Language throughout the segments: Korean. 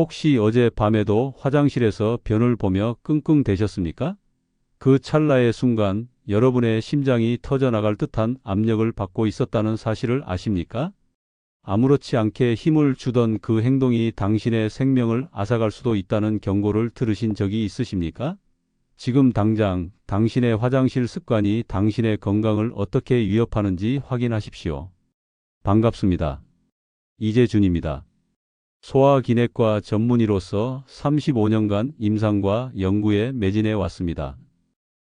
혹시 어제 밤에도 화장실에서 변을 보며 끙끙대셨습니까? 그 찰나의 순간 여러분의 심장이 터져나갈 듯한 압력을 받고 있었다는 사실을 아십니까? 아무렇지 않게 힘을 주던 그 행동이 당신의 생명을 앗아갈 수도 있다는 경고를 들으신 적이 있으십니까? 지금 당장 당신의 화장실 습관이 당신의 건강을 어떻게 위협하는지 확인하십시오. 반갑습니다. 이재준입니다. 소아기내과 전문의로서 35년간 임상과 연구에 매진해 왔습니다.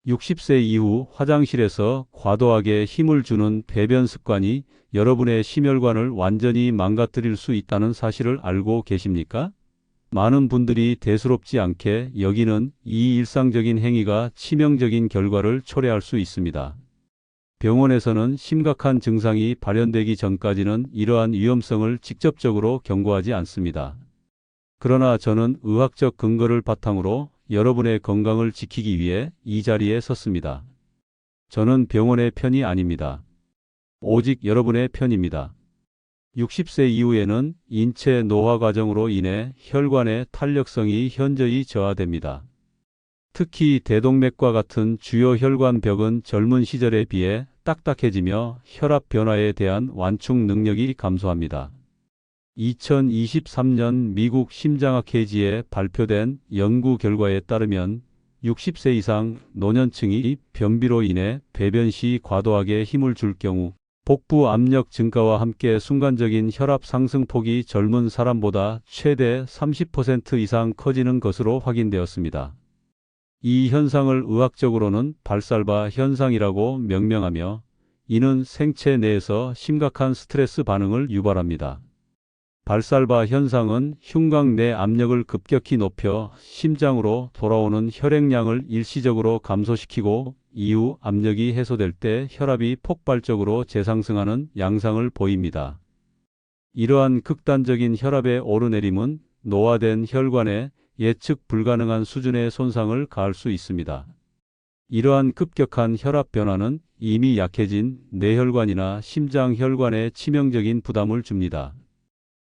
60세 이후 화장실에서 과도하게 힘을 주는 배변 습관이 여러분의 심혈관을 완전히 망가뜨릴 수 있다는 사실을 알고 계십니까? 많은 분들이 대수롭지 않게 여기는 이 일상적인 행위가 치명적인 결과를 초래할 수 있습니다. 병원에서는 심각한 증상이 발현되기 전까지는 이러한 위험성을 직접적으로 경고하지 않습니다. 그러나 저는 의학적 근거를 바탕으로 여러분의 건강을 지키기 위해 이 자리에 섰습니다. 저는 병원의 편이 아닙니다. 오직 여러분의 편입니다. 60세 이후에는 인체 노화 과정으로 인해 혈관의 탄력성이 현저히 저하됩니다. 특히 대동맥과 같은 주요 혈관벽은 젊은 시절에 비해 딱딱해지며 혈압 변화에 대한 완충 능력이 감소합니다. 2023년 미국 심장학회지에 발표된 연구 결과에 따르면 60세 이상 노년층이 변비로 인해 배변 시 과도하게 힘을 줄 경우 복부 압력 증가와 함께 순간적인 혈압 상승 폭이 젊은 사람보다 최대 30% 이상 커지는 것으로 확인되었습니다. 이 현상을 의학적으로는 발살바 현상이라고 명명하며 이는 생체 내에서 심각한 스트레스 반응을 유발합니다. 발살바 현상은 흉곽 내 압력을 급격히 높여 심장으로 돌아오는 혈액량을 일시적으로 감소시키고 이후 압력이 해소될 때 혈압이 폭발적으로 재상승하는 양상을 보입니다. 이러한 극단적인 혈압의 오르내림은 노화된 혈관에 예측 불가능한 수준의 손상을 가할 수 있습니다. 이러한 급격한 혈압 변화는 이미 약해진 뇌혈관이나 심장 혈관에 치명적인 부담을 줍니다.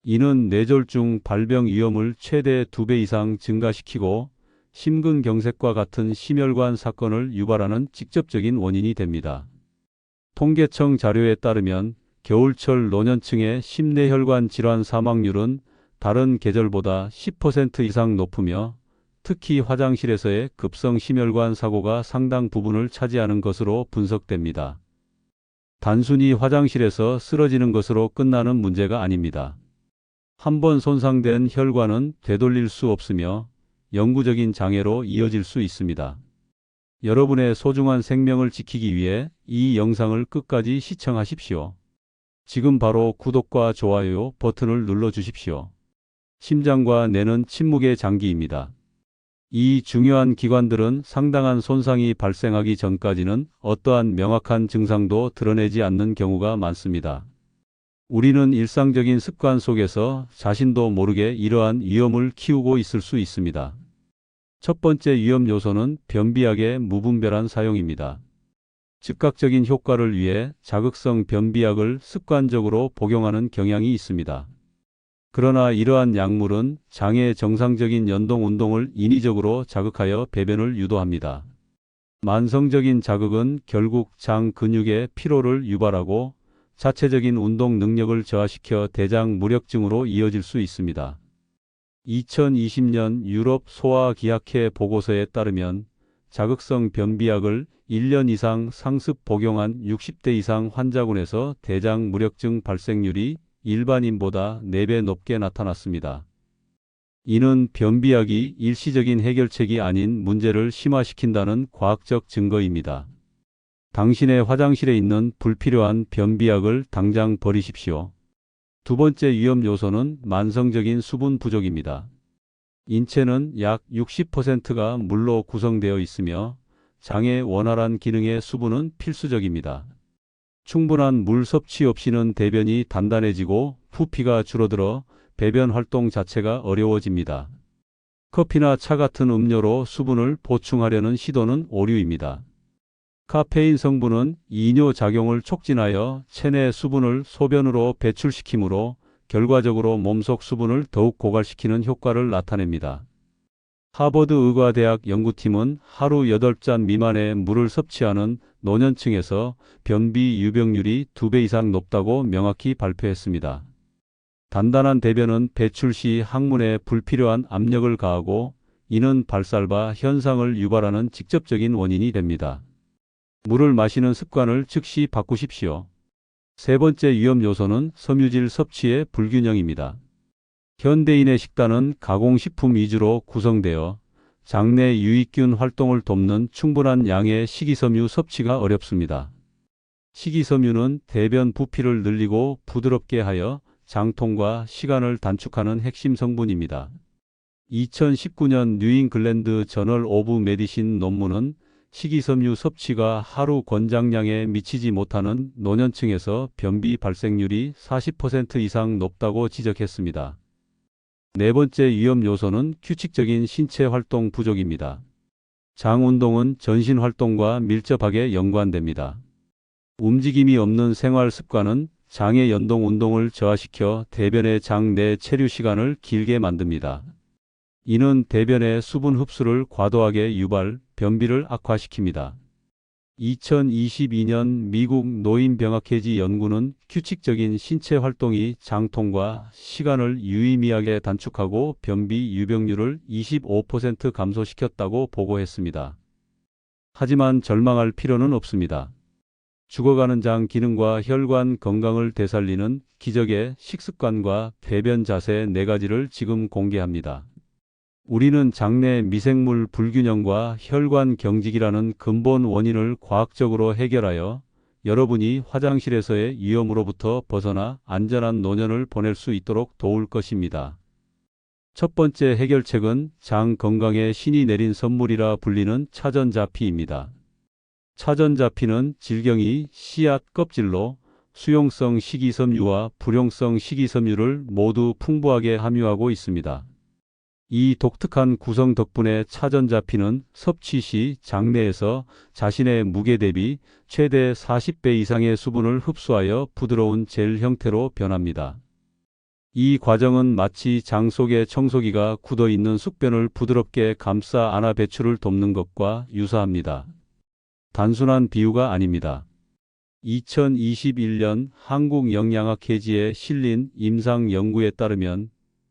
이는 뇌졸중 발병 위험을 최대 2배 이상 증가시키고 심근경색과 같은 심혈관 사건을 유발하는 직접적인 원인이 됩니다. 통계청 자료에 따르면 겨울철 노년층의 심뇌혈관 질환 사망률은 다른 계절보다 10% 이상 높으며 특히 화장실에서의 급성 심혈관 사고가 상당 부분을 차지하는 것으로 분석됩니다. 단순히 화장실에서 쓰러지는 것으로 끝나는 문제가 아닙니다. 한번 손상된 혈관은 되돌릴 수 없으며 영구적인 장애로 이어질 수 있습니다. 여러분의 소중한 생명을 지키기 위해 이 영상을 끝까지 시청하십시오. 지금 바로 구독과 좋아요 버튼을 눌러 주십시오. 심장과 뇌는 침묵의 장기입니다. 이 중요한 기관들은 상당한 손상이 발생하기 전까지는 어떠한 명확한 증상도 드러내지 않는 경우가 많습니다. 우리는 일상적인 습관 속에서 자신도 모르게 이러한 위험을 키우고 있을 수 있습니다. 첫 번째 위험 요소는 변비약의 무분별한 사용입니다. 즉각적인 효과를 위해 자극성 변비약을 습관적으로 복용하는 경향이 있습니다. 그러나 이러한 약물은 장의 정상적인 연동 운동을 인위적으로 자극하여 배변을 유도합니다. 만성적인 자극은 결국 장 근육의 피로를 유발하고 자체적인 운동 능력을 저하시켜 대장 무력증으로 이어질 수 있습니다. 2020년 유럽 소아기학회 보고서에 따르면 자극성 변비약을 1년 이상 상습 복용한 60대 이상 환자군에서 대장 무력증 발생률이 일반인보다 4배 높게 나타났습니다. 이는 변비약이 일시적인 해결책이 아닌 문제를 심화시킨다는 과학적 증거입니다. 당신의 화장실에 있는 불필요한 변비약을 당장 버리십시오. 두 번째 위험 요소는 만성적인 수분 부족입니다. 인체는 약 60%가 물로 구성되어 있으며 장의 원활한 기능에 수분은 필수적입니다. 충분한 물 섭취 없이는 대변이 단단해지고 부피가 줄어들어 배변 활동 자체가 어려워집니다. 커피나 차 같은 음료로 수분을 보충하려는 시도는 오류입니다. 카페인 성분은 이뇨 작용을 촉진하여 체내 수분을 소변으로 배출시키므로 결과적으로 몸속 수분을 더욱 고갈시키는 효과를 나타냅니다. 하버드 의과대학 연구팀은 하루 8잔 미만의 물을 섭취하는 노년층에서 변비 유병률이 2배 이상 높다고 명확히 발표했습니다. 단단한 대변은 배출 시 항문에 불필요한 압력을 가하고 이는 발살바 현상을 유발하는 직접적인 원인이 됩니다. 물을 마시는 습관을 즉시 바꾸십시오. 세 번째 위험 요소는 섬유질 섭취의 불균형입니다. 현대인의 식단은 가공식품 위주로 구성되어 장내 유익균 활동을 돕는 충분한 양의 식이섬유 섭취가 어렵습니다. 식이섬유는 대변 부피를 늘리고 부드럽게 하여 장통과 시간을 단축하는 핵심 성분입니다. 2019년 뉴잉글랜드 저널 오브 메디신 논문은 식이섬유 섭취가 하루 권장량에 미치지 못하는 노년층에서 변비 발생률이 40% 이상 높다고 지적했습니다. 네 번째 위험 요소는 규칙적인 신체 활동 부족입니다. 장 운동은 전신 활동과 밀접하게 연관됩니다. 움직임이 없는 생활 습관은 장의 연동 운동을 저하시켜 대변의 장 내 체류 시간을 길게 만듭니다. 이는 대변의 수분 흡수를 과도하게 유발, 변비를 악화시킵니다. 2022년 미국 노인병학회지 연구는 규칙적인 신체 활동이 장통과 시간을 유의미하게 단축하고 변비 유병률을 25% 감소시켰다고 보고했습니다. 하지만 절망할 필요는 없습니다. 죽어가는 장 기능과 혈관 건강을 되살리는 기적의 식습관과 배변 자세 네 가지를 지금 공개합니다. 우리는 장내 미생물 불균형과 혈관 경직이라는 근본 원인을 과학적으로 해결하여 여러분이 화장실에서의 위험으로부터 벗어나 안전한 노년을 보낼 수 있도록 도울 것입니다. 첫 번째 해결책은 장 건강에 신이 내린 선물이라 불리는 차전자피입니다. 차전자피는 질경이 씨앗 껍질로 수용성 식이섬유와 불용성 식이섬유를 모두 풍부하게 함유하고 있습니다. 이 독특한 구성 덕분에 차전자피는 섭취 시 장내에서 자신의 무게 대비 최대 40배 이상의 수분을 흡수하여 부드러운 젤 형태로 변합니다. 이 과정은 마치 장 속에 청소기가 굳어 있는 숙변을 부드럽게 감싸 안아 배출을 돕는 것과 유사합니다. 단순한 비유가 아닙니다. 2021년 한국영양학회지에 실린 임상 연구에 따르면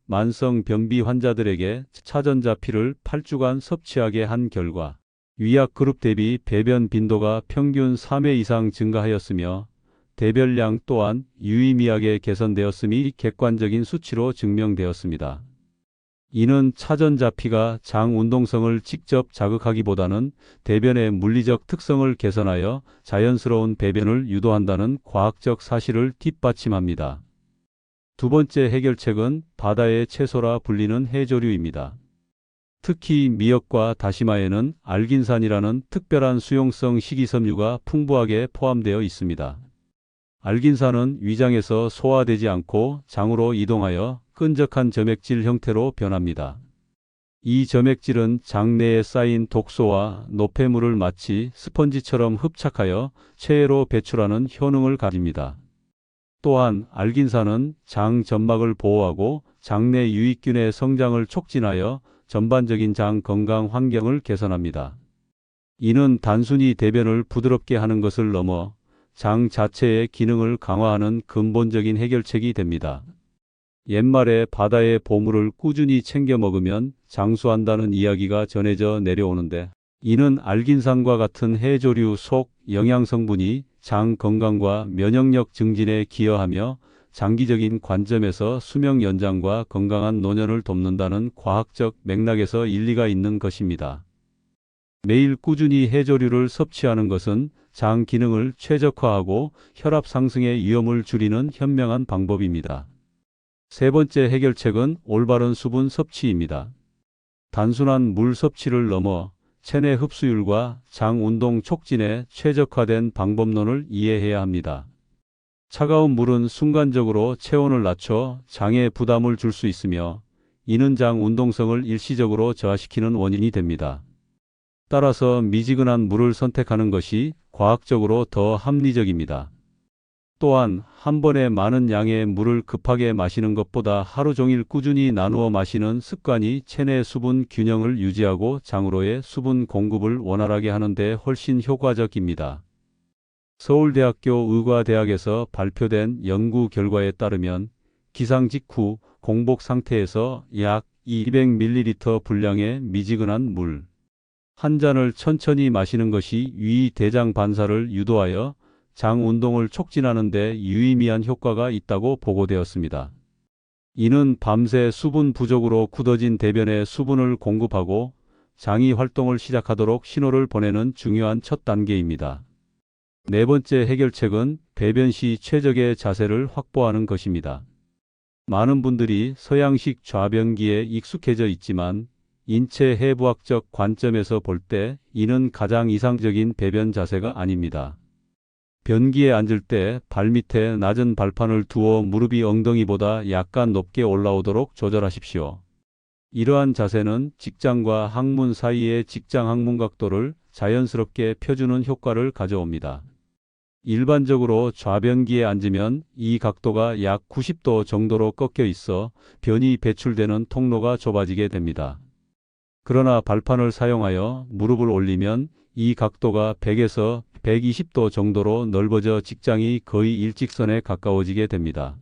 만성 변비 환자들에게 차전자 피를 8주간 섭취하게 한 결과 위약 그룹 대비 배변 빈도가 평균 3회 이상 증가하였으며 대변량 또한 유의미하게 개선되었음이 객관적인 수치로 증명되었습니다. 이는 차전자 피가 장 운동성을 직접 자극하기보다는 대변의 물리적 특성을 개선하여 자연스러운 배변을 유도한다는 과학적 사실을 뒷받침합니다. 두 번째 해결책은 바다의 채소라 불리는 해조류입니다. 특히 미역과 다시마에는 알긴산이라는 특별한 수용성 식이섬유가 풍부하게 포함되어 있습니다. 알긴산은 위장에서 소화되지 않고 장으로 이동하여 끈적한 점액질 형태로 변합니다. 이 점액질은 장내에 쌓인 독소와 노폐물을 마치 스펀지처럼 흡착하여 체외로 배출하는 효능을 가집니다. 또한 알긴산은 장 점막을 보호하고 장내 유익균의 성장을 촉진하여 전반적인 장 건강 환경을 개선합니다. 이는 단순히 대변을 부드럽게 하는 것을 넘어 장 자체의 기능을 강화하는 근본적인 해결책이 됩니다. 옛말에 바다의 보물을 꾸준히 챙겨 먹으면 장수한다는 이야기가 전해져 내려오는데 이는 알긴산과 같은 해조류 속 영양 성분이 장 건강과 면역력 증진에 기여하며 장기적인 관점에서 수명 연장과 건강한 노년을 돕는다는 과학적 맥락에서 일리가 있는 것입니다. 매일 꾸준히 해조류를 섭취하는 것은 장 기능을 최적화하고 혈압 상승의 위험을 줄이는 현명한 방법입니다. 세 번째 해결책은 올바른 수분 섭취입니다. 단순한 물 섭취를 넘어 체내 흡수율과 장 운동 촉진에 최적화된 방법론을 이해해야 합니다. 차가운 물은 순간적으로 체온을 낮춰 장에 부담을 줄 수 있으며 이는 장 운동성을 일시적으로 저하시키는 원인이 됩니다. 따라서 미지근한 물을 선택하는 것이 과학적으로 더 합리적입니다. 또한 한 번에 많은 양의 물을 급하게 마시는 것보다 하루 종일 꾸준히 나누어 마시는 습관이 체내 수분 균형을 유지하고 장으로의 수분 공급을 원활하게 하는 데 훨씬 효과적입니다. 서울대학교 의과대학에서 발표된 연구 결과에 따르면 기상 직후 공복 상태에서 약 200ml 분량의 미지근한 물 한 잔을 천천히 마시는 것이 위 대장 반사를 유도하여 장 운동을 촉진하는 데 유의미한 효과가 있다고 보고되었습니다. 이는 밤새 수분 부족으로 굳어진 대변에 수분을 공급하고 장이 활동을 시작하도록 신호를 보내는 중요한 첫 단계입니다. 네 번째 해결책은 배변 시 최적의 자세를 확보하는 것입니다. 많은 분들이 서양식 좌변기에 익숙해져 있지만 인체 해부학적 관점에서 볼 때 이는 가장 이상적인 배변 자세가 아닙니다. 변기에 앉을 때 발밑에 낮은 발판을 두어 무릎이 엉덩이보다 약간 높게 올라오도록 조절하십시오. 이러한 자세는 직장과 항문 사이의 직장 항문 각도를 자연스럽게 펴주는 효과를 가져옵니다. 일반적으로 좌변기에 앉으면 이 각도가 약 90도 정도로 꺾여 있어 변이 배출되는 통로가 좁아지게 됩니다. 그러나 발판을 사용하여 무릎을 올리면 이 각도가 100에서 120도 정도로 넓어져 직장이 거의 일직선에 가까워지게 됩니다.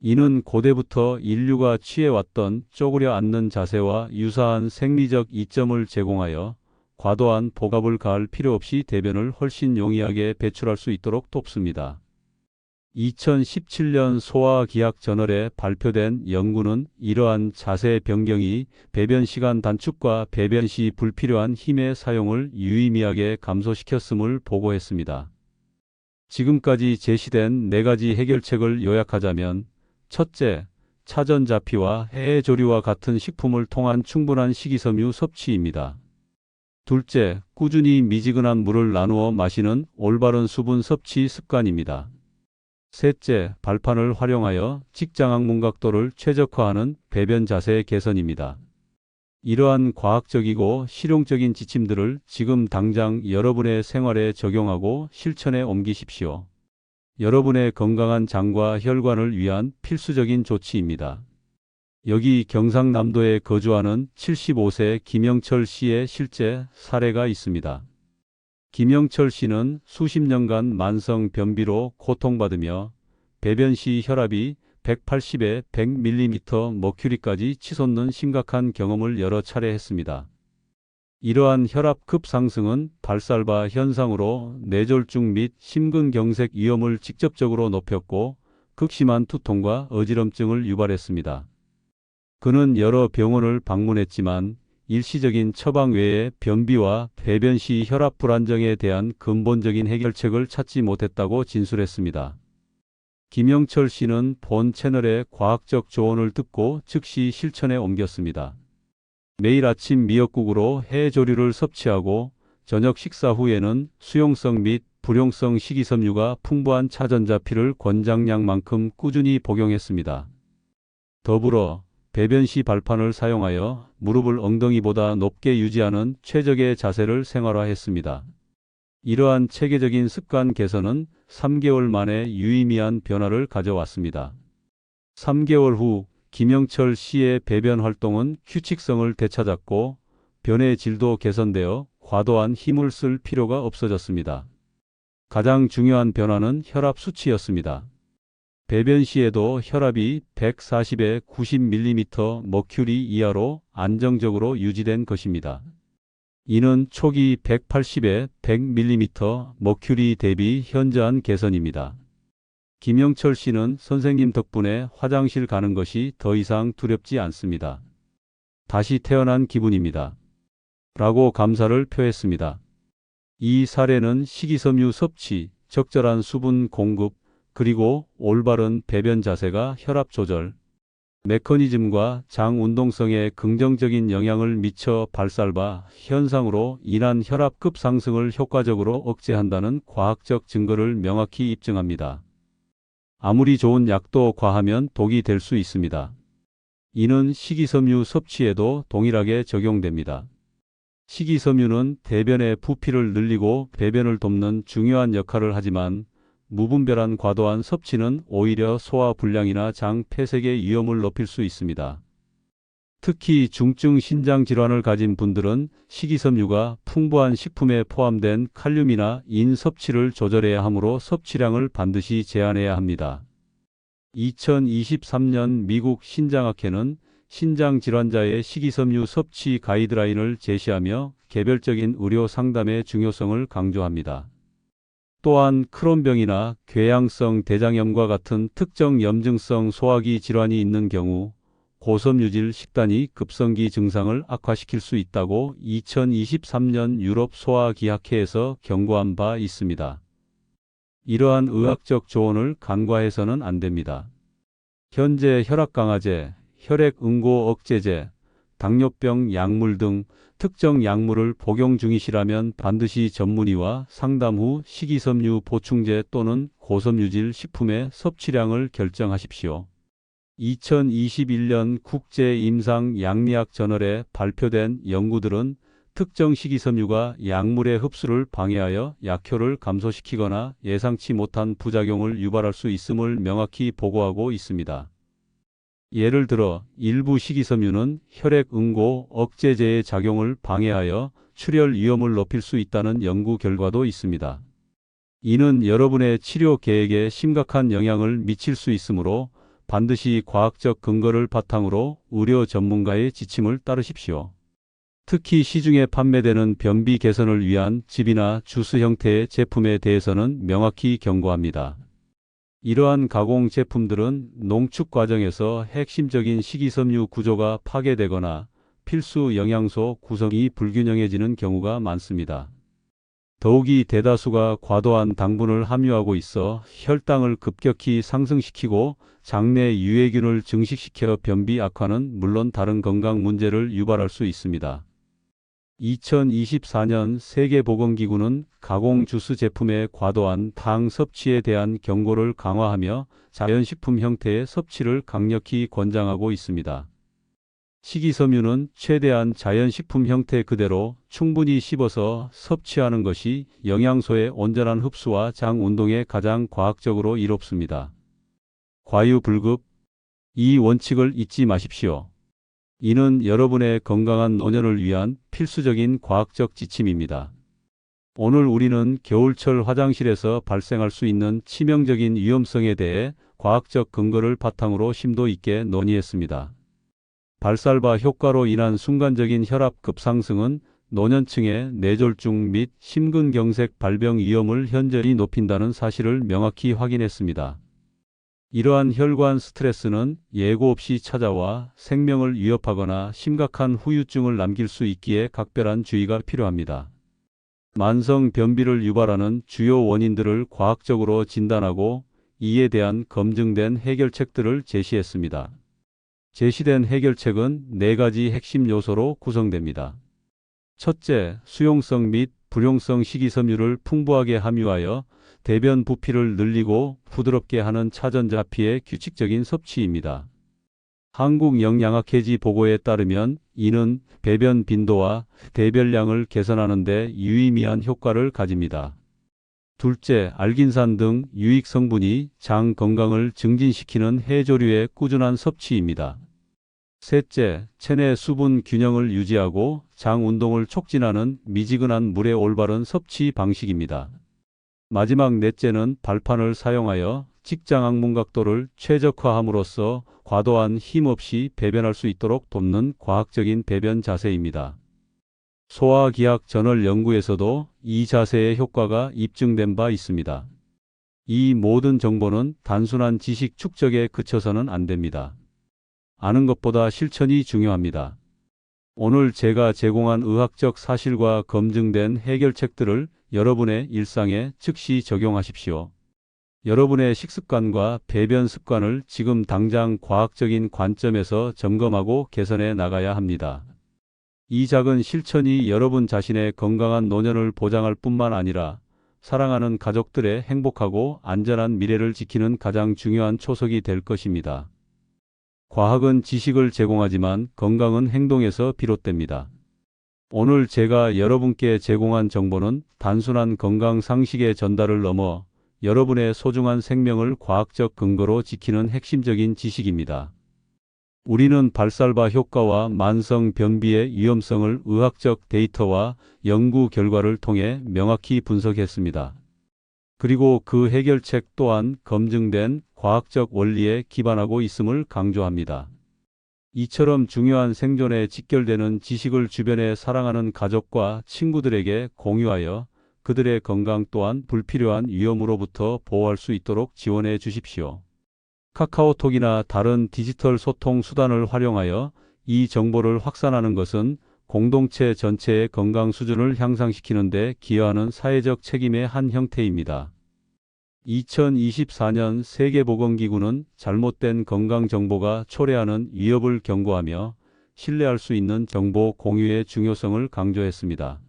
이는 고대부터 인류가 취해왔던 쪼그려 앉는 자세와 유사한 생리적 이점을 제공하여 과도한 복압을 가할 필요 없이 대변을 훨씬 용이하게 배출할 수 있도록 돕습니다. 2017년 소아기학 저널에 발표된 연구는 이러한 자세 변경이 배변 시간 단축과 배변 시 불필요한 힘의 사용을 유의미하게 감소시켰음을 보고했습니다. 지금까지 제시된 네 가지 해결책을 요약하자면 첫째, 차전자피와 해조류와 같은 식품을 통한 충분한 식이섬유 섭취입니다. 둘째, 꾸준히 미지근한 물을 나누어 마시는 올바른 수분 섭취 습관입니다. 셋째, 발판을 활용하여 직장항문 각도를 최적화하는 배변 자세 개선입니다. 이러한 과학적이고 실용적인 지침들을 지금 당장 여러분의 생활에 적용하고 실천에 옮기십시오. 여러분의 건강한 장과 혈관을 위한 필수적인 조치입니다. 여기 경상남도에 거주하는 75세 김영철 씨의 실제 사례가 있습니다. 김영철 씨는 수십 년간 만성 변비로 고통받으며 배변 시 혈압이 180에 100mm 머큐리까지 치솟는 심각한 경험을 여러 차례 했습니다. 이러한 혈압 급상승은 발살바 현상으로 뇌졸중 및 심근경색 위험을 직접적으로 높였고 극심한 두통과 어지럼증을 유발했습니다. 그는 여러 병원을 방문했지만 일시적인 처방 외에 변비와 배변 시 혈압 불안정에 대한 근본적인 해결책을 찾지 못했다고 진술했습니다. 김영철 씨는 본 채널의 과학적 조언을 듣고 즉시 실천에 옮겼습니다. 매일 아침 미역국으로 해조류를 섭취하고 저녁 식사 후에는 수용성 및 불용성 식이섬유가 풍부한 차전자피를 권장량만큼 꾸준히 복용했습니다. 더불어 배변 시 발판을 사용하여 무릎을 엉덩이보다 높게 유지하는 최적의 자세를 생활화했습니다. 이러한 체계적인 습관 개선은 3개월 만에 유의미한 변화를 가져왔습니다. 3개월 후 김영철 씨의 배변 활동은 규칙성을 되찾았고 변의 질도 개선되어 과도한 힘을 쓸 필요가 없어졌습니다. 가장 중요한 변화는 혈압 수치였습니다. 배변 시에도 혈압이 140에 90mm 머큐리 이하로 안정적으로 유지된 것입니다. 이는 초기 180에 100mm 머큐리 대비 현저한 개선입니다. 김영철 씨는 선생님 덕분에 화장실 가는 것이 더 이상 두렵지 않습니다. 다시 태어난 기분입니다. 라고 감사를 표했습니다. 이 사례는 식이섬유 섭취, 적절한 수분 공급, 그리고 올바른 배변 자세가 혈압 조절, 메커니즘과 장 운동성에 긍정적인 영향을 미쳐 발살바 현상으로 인한 혈압급 상승을 효과적으로 억제한다는 과학적 증거를 명확히 입증합니다. 아무리 좋은 약도 과하면 독이 될 수 있습니다. 이는 식이섬유 섭취에도 동일하게 적용됩니다. 식이섬유는 대변의 부피를 늘리고 배변을 돕는 중요한 역할을 하지만 무분별한 과도한 섭취는 오히려 소화 불량이나 장 폐색의 위험을 높일 수 있습니다. 특히 중증 신장 질환을 가진 분들은 식이섬유가 풍부한 식품에 포함된 칼륨이나 인 섭취를 조절해야 하므로 섭취량을 반드시 제한해야 합니다. 2023년 미국 신장학회는 신장 질환자의 식이섬유 섭취 가이드라인을 제시하며 개별적인 의료 상담의 중요성을 강조합니다. 또한 크론병이나 궤양성 대장염과 같은 특정 염증성 소화기 질환이 있는 경우 고섬유질 식단이 급성기 증상을 악화시킬 수 있다고 2023년 유럽 소화기학회에서 경고한 바 있습니다. 이러한 의학적 조언을 간과해서는 안 됩니다. 현재 혈압 강화제, 혈액 응고 억제제, 당뇨병 약물 등 특정 약물을 복용 중이시라면 반드시 전문의와 상담 후 식이섬유 보충제 또는 고섬유질 식품의 섭취량을 결정하십시오. 2021년 국제 임상 양리학 저널에 발표된 연구들은 특정 식이섬유가 약물의 흡수를 방해하여 약효를 감소시키거나 예상치 못한 부작용을 유발할 수 있음을 명확히 보고하고 있습니다. 예를 들어 일부 식이섬유는 혈액 응고 억제제의 작용을 방해하여 출혈 위험을 높일 수 있다는 연구 결과도 있습니다. 이는 여러분의 치료 계획에 심각한 영향을 미칠 수 있으므로 반드시 과학적 근거를 바탕으로 의료 전문가의 지침을 따르십시오. 특히 시중에 판매되는 변비 개선을 위한 즙이나 주스 형태의 제품에 대해서는 명확히 경고합니다. 이러한 가공 제품들은 농축 과정에서 핵심적인 식이섬유 구조가 파괴되거나 필수 영양소 구성이 불균형해지는 경우가 많습니다. 더욱이 대다수가 과도한 당분을 함유하고 있어 혈당을 급격히 상승시키고 장내 유해균을 증식시켜 변비 악화는 물론 다른 건강 문제를 유발할 수 있습니다. 2024년 세계보건기구는 가공 주스 제품의 과도한 당 섭취에 대한 경고를 강화하며 자연식품 형태의 섭취를 강력히 권장하고 있습니다. 식이섬유는 최대한 자연식품 형태 그대로 충분히 씹어서 섭취하는 것이 영양소의 온전한 흡수와 장 운동에 가장 과학적으로 이롭습니다. 과유불급 이 원칙을 잊지 마십시오. 이는 여러분의 건강한 노년을 위한 필수적인 과학적 지침입니다. 오늘 우리는 겨울철 화장실에서 발생할 수 있는 치명적인 위험성에 대해 과학적 근거를 바탕으로 심도 있게 논의했습니다. 발살바 효과로 인한 순간적인 혈압 급상승은 노년층의 뇌졸중 및 심근경색 발병 위험을 현저히 높인다는 사실을 명확히 확인했습니다. 이러한 혈관 스트레스는 예고 없이 찾아와 생명을 위협하거나 심각한 후유증을 남길 수 있기에 각별한 주의가 필요합니다. 만성 변비를 유발하는 주요 원인들을 과학적으로 진단하고 이에 대한 검증된 해결책들을 제시했습니다. 제시된 해결책은 네 가지 핵심 요소로 구성됩니다. 첫째, 수용성 및 불용성 식이섬유를 풍부하게 함유하여 대변 부피를 늘리고 부드럽게 하는 차전자피의 규칙적인 섭취입니다. 한국영양학회지 보고에 따르면 이는 배변 빈도와 대변량을 개선하는 데 유의미한 효과를 가집니다. 둘째, 알긴산 등 유익 성분이 장 건강을 증진시키는 해조류의 꾸준한 섭취입니다. 셋째, 체내 수분 균형을 유지하고 장 운동을 촉진하는 미지근한 물의 올바른 섭취 방식입니다. 마지막 넷째는 발판을 사용하여 직장 항문 각도를 최적화함으로써 과도한 힘 없이 배변할 수 있도록 돕는 과학적인 배변 자세입니다. 소화기학 저널 연구에서도 이 자세의 효과가 입증된 바 있습니다. 이 모든 정보는 단순한 지식 축적에 그쳐서는 안 됩니다. 아는 것보다 실천이 중요합니다. 오늘 제가 제공한 의학적 사실과 검증된 해결책들을 여러분의 일상에 즉시 적용하십시오. 여러분의 식습관과 배변 습관을 지금 당장 과학적인 관점에서 점검하고 개선해 나가야 합니다. 이 작은 실천이 여러분 자신의 건강한 노년을 보장할 뿐만 아니라 사랑하는 가족들의 행복하고 안전한 미래를 지키는 가장 중요한 초석이 될 것입니다. 과학은 지식을 제공하지만 건강은 행동에서 비롯됩니다. 오늘 제가 여러분께 제공한 정보는 단순한 건강 상식의 전달을 넘어 여러분의 소중한 생명을 과학적 근거로 지키는 핵심적인 지식입니다. 우리는 발살바 효과와 만성 변비의 위험성을 의학적 데이터와 연구 결과를 통해 명확히 분석했습니다. 그리고 그 해결책 또한 검증된 과학적 원리에 기반하고 있음을 강조합니다. 이처럼 중요한 생존에 직결되는 지식을 주변에 사랑하는 가족과 친구들에게 공유하여 그들의 건강 또한 불필요한 위험으로부터 보호할 수 있도록 지원해 주십시오. 카카오톡이나 다른 디지털 소통 수단을 활용하여 이 정보를 확산하는 것은 공동체 전체의 건강 수준을 향상시키는 데 기여하는 사회적 책임의 한 형태입니다. 2024년 세계보건기구는 잘못된 건강 정보가 초래하는 위협을 경고하며 신뢰할 수 있는 정보 공유의 중요성을 강조했습니다.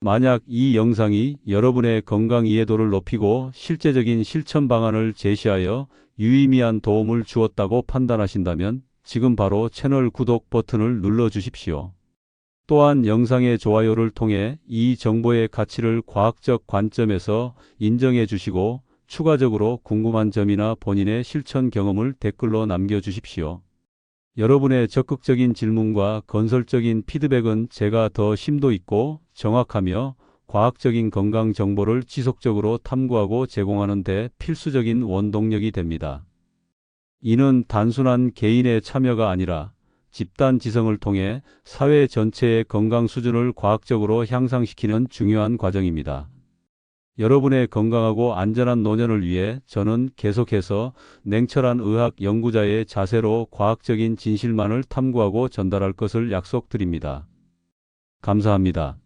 만약 이 영상이 여러분의 건강 이해도를 높이고 실제적인 실천 방안을 제시하여 유의미한 도움을 주었다고 판단하신다면 지금 바로 채널 구독 버튼을 눌러 주십시오. 또한 영상의 좋아요를 통해 이 정보의 가치를 과학적 관점에서 인정해 주시고 추가적으로 궁금한 점이나 본인의 실천 경험을 댓글로 남겨 주십시오. 여러분의 적극적인 질문과 건설적인 피드백은 제가 더 심도 있고 정확하며 과학적인 건강 정보를 지속적으로 탐구하고 제공하는 데 필수적인 원동력이 됩니다. 이는 단순한 개인의 참여가 아니라 집단 지성을 통해 사회 전체의 건강 수준을 과학적으로 향상시키는 중요한 과정입니다. 여러분의 건강하고 안전한 노년을 위해 저는 계속해서 냉철한 의학 연구자의 자세로 과학적인 진실만을 탐구하고 전달할 것을 약속드립니다. 감사합니다.